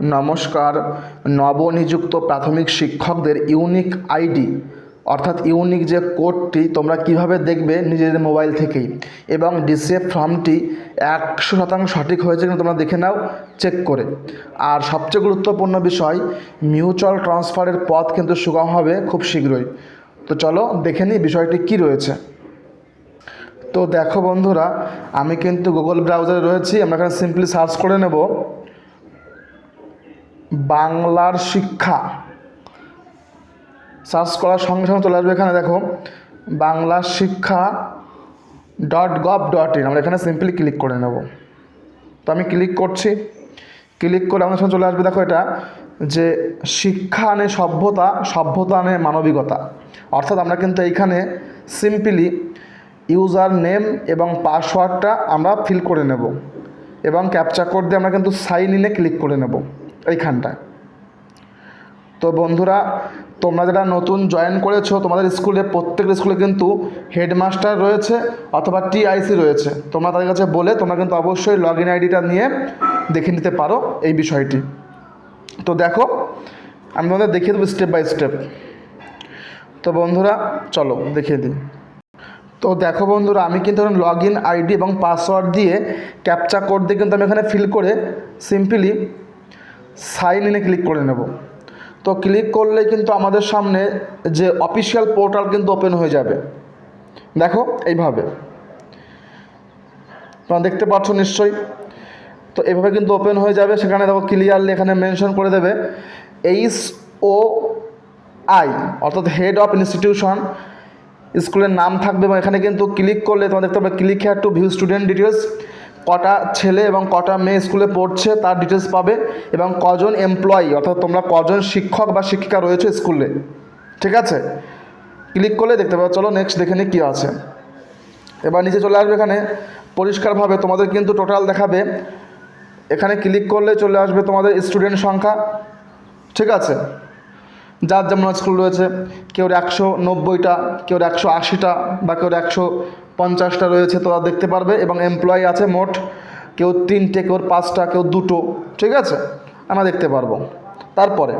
নমস্কার। নবনিযুক্ত প্রাথমিক শিক্ষকদের ইউনিক আইডি, অর্থাৎ ইউনিক যে কোডটি তোমরা কীভাবে দেখবে নিজেদের মোবাইল থেকেই, এবং ডিসিএফ ফর্মটি একশো শতাংশ সঠিক হয়েছে কিনা তোমরা দেখে নাও, চেক করে। আর সবচেয়ে গুরুত্বপূর্ণ বিষয়, মিউচুয়াল ট্রান্সফারের পথ কিন্তু সুগম হবে খুব শীঘ্রই। তো চলো দেখে নিই বিষয়টি কী রয়েছে। তো দেখো বন্ধুরা, আমি কিন্তু গুগল ব্রাউজারে রয়েছি, আমরা এখানে সিম্পলি সার্চ করে নেব। বাংলার শিক্ষা। সার্চ করার সঙ্গে সঙ্গে চলে আসবে এখানে, দেখো। বাংলা শিক্ষা ডট গভ ডট ইন আমরা এখানে সিম্পলি ক্লিক করে নেব। তো আমি ক্লিক করছি। ক্লিক করে আমাদের সঙ্গে চলে আসবে, দেখো এটা, যে শিক্ষা আনে সভ্যতা সভ্যতা আনে মানবিকতা। অর্থাৎ আমরা কিন্তু এইখানে সিম্পলি ইউজার নেম এবং পাসওয়ার্ডটা আমরা ফিল করে নেব। এবং ক্যাপচা কোড দিয়ে আমরা কিন্তু সাইন ইনে ক্লিক করে নেব। এইখানটায়। তো বন্ধুরা, তোমরা যারা নতুন জয়েন করেছ, তোমাদের স্কুলে, প্রত্যেক স্কুলে কিন্তু হেডমাস্টার রয়েছে অথবা টিআইসি রয়েছে। তোমরা তাদের কাছে বলে তোমরা কিন্তু অবশ্যই লগ ইন আইডিটা নিয়ে দেখে নিতে পারো এই বিষয়টি। তো দেখো, আমি তোমাদের দেখিয়ে দেবো স্টেপ বাই স্টেপ তো বন্ধুরা, চলো দেখিয়ে দিই। তো দেখো বন্ধুরা, আমি কিন্তু এখন লগ ইন আইডি এবং পাসওয়ার্ড দিয়ে ক্যাপচা কোড দিয়ে কিন্তু আমি এখানে ফিল করে সিম্পলি সাইন ইনে ক্লিক করে নেব। তো ক্লিক করলে কিন্তু আমাদের সামনে যে অফিসিয়াল পোর্টাল কিন্তু ওপেন হয়ে যাবে। দেখো, এইভাবে। তোমরা দেখতে পাচ্ছ নিশ্চয়ই? তো এভাবে কিন্তু ওপেন হয়ে যাবে। সেখানে দেখো ক্লিয়ারলি এখানে মেনশন করে দেবে। এইচ ও আই, অর্থাৎ হেড অফ ইনস্টিটিউশন। স্কুলের নাম থাকবে এবং এখানে কিন্তু ক্লিক করলে তোমার দেখতে পাবে click here to view student details কটা ছেলে এবং কটা মেয়ে স্কুলে পড়ছে তার ডিটেলস পাবে এবং কজন এমপ্লয়ি অর্থাৎ তোমরা কজন শিক্ষক বা শিক্ষিকা রয়েছে স্কুলে ঠিক আছে? ক্লিক করলে দেখতে পাবে। চলো নেক্সট দেখে নিই কী আছে। এবার নিচে চলে আসবে এখানে। পরিষ্কারভাবে তোমাদের কিন্তু টোটাল দেখাবে। এখানে ক্লিক করলে চলে আসবে তোমাদের স্টুডেন্ট সংখ্যা। ঠিক আছে? যার যেমন স্কুল রয়েছে, কেউ একশো নব্বইটা, কেউ একশো আশিটা বা কেউ একশো পঞ্চাশটা রয়েছে তোরা দেখতে পারবে এবং এমপ্লয়ি আছে মোট কেউ তিনটে, কেউ পাঁচটা, কেউ দুটো, ঠিক আছে? আমরা দেখতে পারব। তারপরে,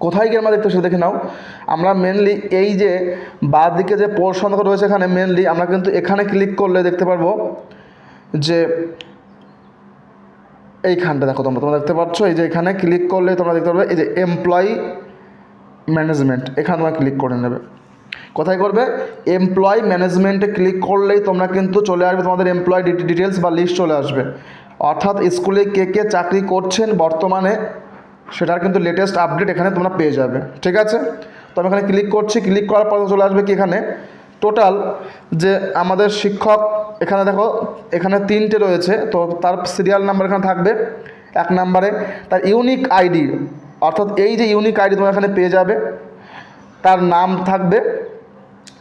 কোথায় গিয়ে আমরা দেখতে সেটা দেখে নাও। আমরা মেনলি এই যে বাঁ দিকে যে পোর্শন রয়েছে এখানে মেনলি আমরা কিন্তু এখানে ক্লিক করলে দেখতে পারব যে এইখানটা দেখো তোমরা তোমরা দেখতে পাচ্ছ? এই যে এখানে ক্লিক করলে তোমরা দেখতে পারবে, এই যে এমপ্লয়ি ম্যানেজমেন্ট এখানে তোমরা ক্লিক করে নেবে। কোথায় করবে? এমপ্লয় ম্যানেজমেন্টে ক্লিক করলেই তোমরা কিন্তু চলে আসবে, তোমাদের এমপ্লয় ডিটেলস বা লিস্ট চলে আসবে। অর্থাৎ স্কুলে কে কে চাকরি করছেন বর্তমানে, সেটার কিন্তু লেটেস্ট আপডেট এখানে তোমরা পেয়ে যাবে। ঠিক আছে? তো আমি এখানে ক্লিক করছি ক্লিক করার পর চলে আসবে কি এখানে? টোটাল যে আমাদের শিক্ষক এখানে দেখো, এখানে তিনটে রয়েছে, তো তার সিরিয়াল নাম্বার এখানে থাকবে। এক নাম্বারে তার ইউনিক আইডি অর্থাৎ এই যে ইউনিক আইডি তোমরা এখানে পেয়ে যাবে, তার নাম থাকবে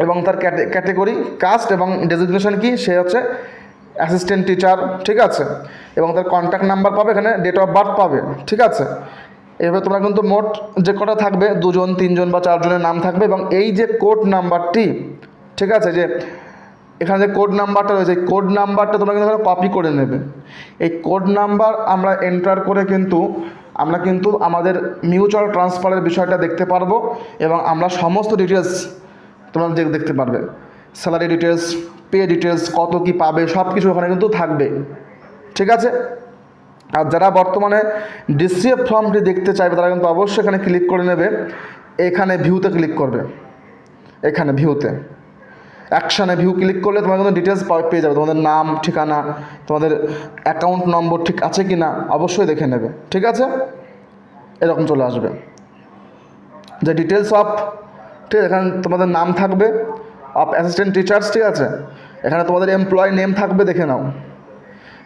এবং তার ক্যাটেগরি কাস্ট এবং ডেজিগনেশন কি, সে হচ্ছে অ্যাসিস্ট্যান্ট টিচার ঠিক আছে? এবং তার কন্ট্যাক্ট নাম্বার পাবে এখানে ডেট অফ বার্থ পাবে, ঠিক আছে? এভাবে তোমরা কিন্তু মোট যে কটা থাকবে, দুজন, তিনজন বা চারজনের নাম থাকবে এবং এই যে কোড নাম্বারটি ঠিক আছে? যে এখানে যে কোড নাম্বারটা রয়েছে, এই কোড নাম্বারটা তোমরা কিন্তু এখানে কপি করে নেবে। এই কোড নাম্বার আমরা এন্টার করে কিন্তু, আমরা কিন্তু আমাদের মিউচুয়াল ট্রান্সফারের বিষয়টা দেখতে পারব এবং আমরা সমস্ত ডিটেলস তোমরা দেখতে পারবে। স্যালারি ডিটেলস পে ডিটেলস কত কি পাবে সব কিছু ওখানে কিন্তু থাকবে। ঠিক আছে? আর যারা বর্তমানে ডিসিএফ ফর্মটি দেখতে চাইবে, তারা কিন্তু অবশ্যই এখানে ক্লিক করে নেবে। এখানে ভিউতে ক্লিক করবে। এখানে ভিউতে অ্যাকশানে ভিউ ক্লিক করলে তোমার কিন্তু ডিটেলস পেয়ে যাবে। তোমাদের নাম, ঠিকানা, তোমাদের অ্যাকাউন্ট নম্বর ঠিক আছে কি না অবশ্যই দেখে নেবে। ঠিক আছে? এরকম চলে আসবে। যে ডিটেলস অফ ঠিক এখানে তোমাদের নাম থাকবে অফ অ্যাসিস্ট্যান্ট টিচার্স ঠিক আছে? এখানে তোমাদের এমপ্লয় নেম থাকবে, দেখে নাও।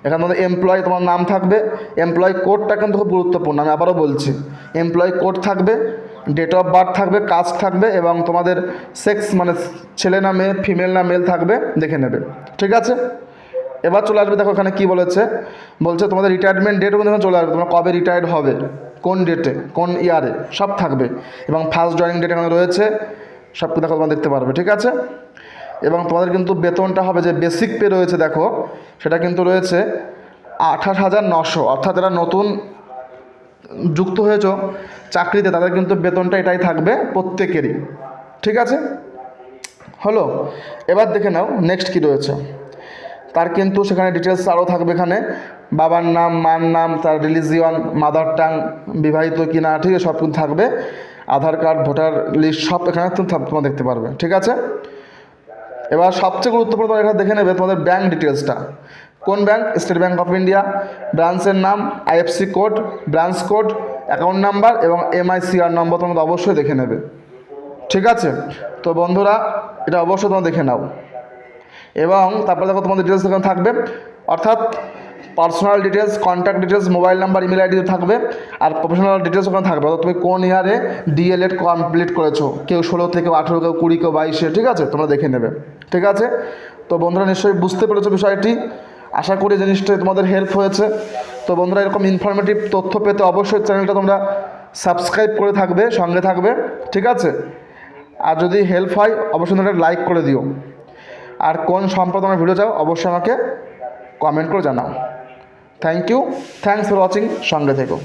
এখানে তোমাদের এমপ্লয় তোমার নাম থাকবে। এমপ্লয় কোডটা কিন্তু খুব গুরুত্বপূর্ণ, আমি আবারও বলছি। এমপ্লয় কোড থাকবে ডেট অফ বার্থ থাকবে কাস্ট থাকবে এবং তোমাদের সেক্স মানে ছেলে না মেয়ে ফিমেল না মেল থাকবে, দেখে নেবে। ঠিক আছে? এবার চলে আসবে, দেখো এখানে কী বলেছে? বলছে তোমাদের রিটায়ারমেন্ট ডেটও কিন্তু চলে আসবে, তোমরা কবে রিটায়ার্ড হবে, কোন ডেটে কোন ইয়ারে সব থাকবে। এবং ফার্স্ট জয়েনিং ডেট এখানে রয়েছে, সব দেখো তোমরা দেখতে পারবে, ঠিক আছে? এবং তোমাদের কিন্তু বেতনটা হবে যে বেসিক পে রয়েছে, দেখো, সেটা কিন্তু রয়েছে আঠাশ হাজার নশো, অর্থাৎ এরা নতুন যুক্ত হয়েছো চাকরিতে, তাদের কিন্তু বেতনটা এটাই থাকবে প্রত্যেকেরই। ঠিক আছে? হলো, এবার দেখে নাও নেক্সট কী রয়েছে। তার কিন্তু সেখানে ডিটেলস আরও থাকবে এখানে। বাবার নাম, মার নাম, তার রিলিজিয়ন মাদার টাং বিবাহিত কি না ঠিক আছে, সব কিন্তু থাকবে। আধার কার্ড, ভোটার লিস্ট সব এখানে তুমি তোমরা দেখতে পারবে। ঠিক আছে? এবার সবচেয়ে গুরুত্বপূর্ণ এখানে দেখে নেবে তোমাদের ব্যাঙ্ক ডিটেলসটা কোন bank State Bank of India. ব্রাঞ্চের নাম IFSC code, branch code, account number এবং এমআইসিআর নম্বর তোমরা অবশ্যই দেখে নেবে। ঠিক আছে? তো বন্ধুরা, এটা অবশ্যই তোমরা দেখে নাও। এবং তারপরে দেখো তোমাদের ডিটেলস এখানে থাকবে। অর্থাৎ personal details contact details mobile number email ID থাকবে। আর প্রফেশনাল ডিটেলস ওখানে থাকবে। অর্থাৎ তুমি কোন ইয়ারে ডিএলএড কমপ্লিট করেছ? কেউ ষোলো থেকে আঠেরো, কেউ কুড়ি, কেউ বাইশে। ঠিক আছে? তোমরা দেখে নেবে। ঠিক আছে? তো বন্ধুরা, নিশ্চয়ই বুঝতে পেরেছ বিষয়টি। আশা করি জিনিসটা তোমাদের হেল্প হয়েছে। তো বন্ধুরা, এরকম ইনফরমেটিভ তথ্য পেতে অবশ্যই চ্যানেলটা তোমরা সাবস্ক্রাইব করে থাকবে, সঙ্গে থাকবে, ঠিক আছে? আর যদি হেল্প হয়, অবশ্যই তোমরা লাইক করে দিও। আর কোন সম্পর্ক আমার ভিডিও চাও, অবশ্যই আমাকে কমেন্ট করে জানাও। Thank you thanks for watching সঙ্গে থেকো।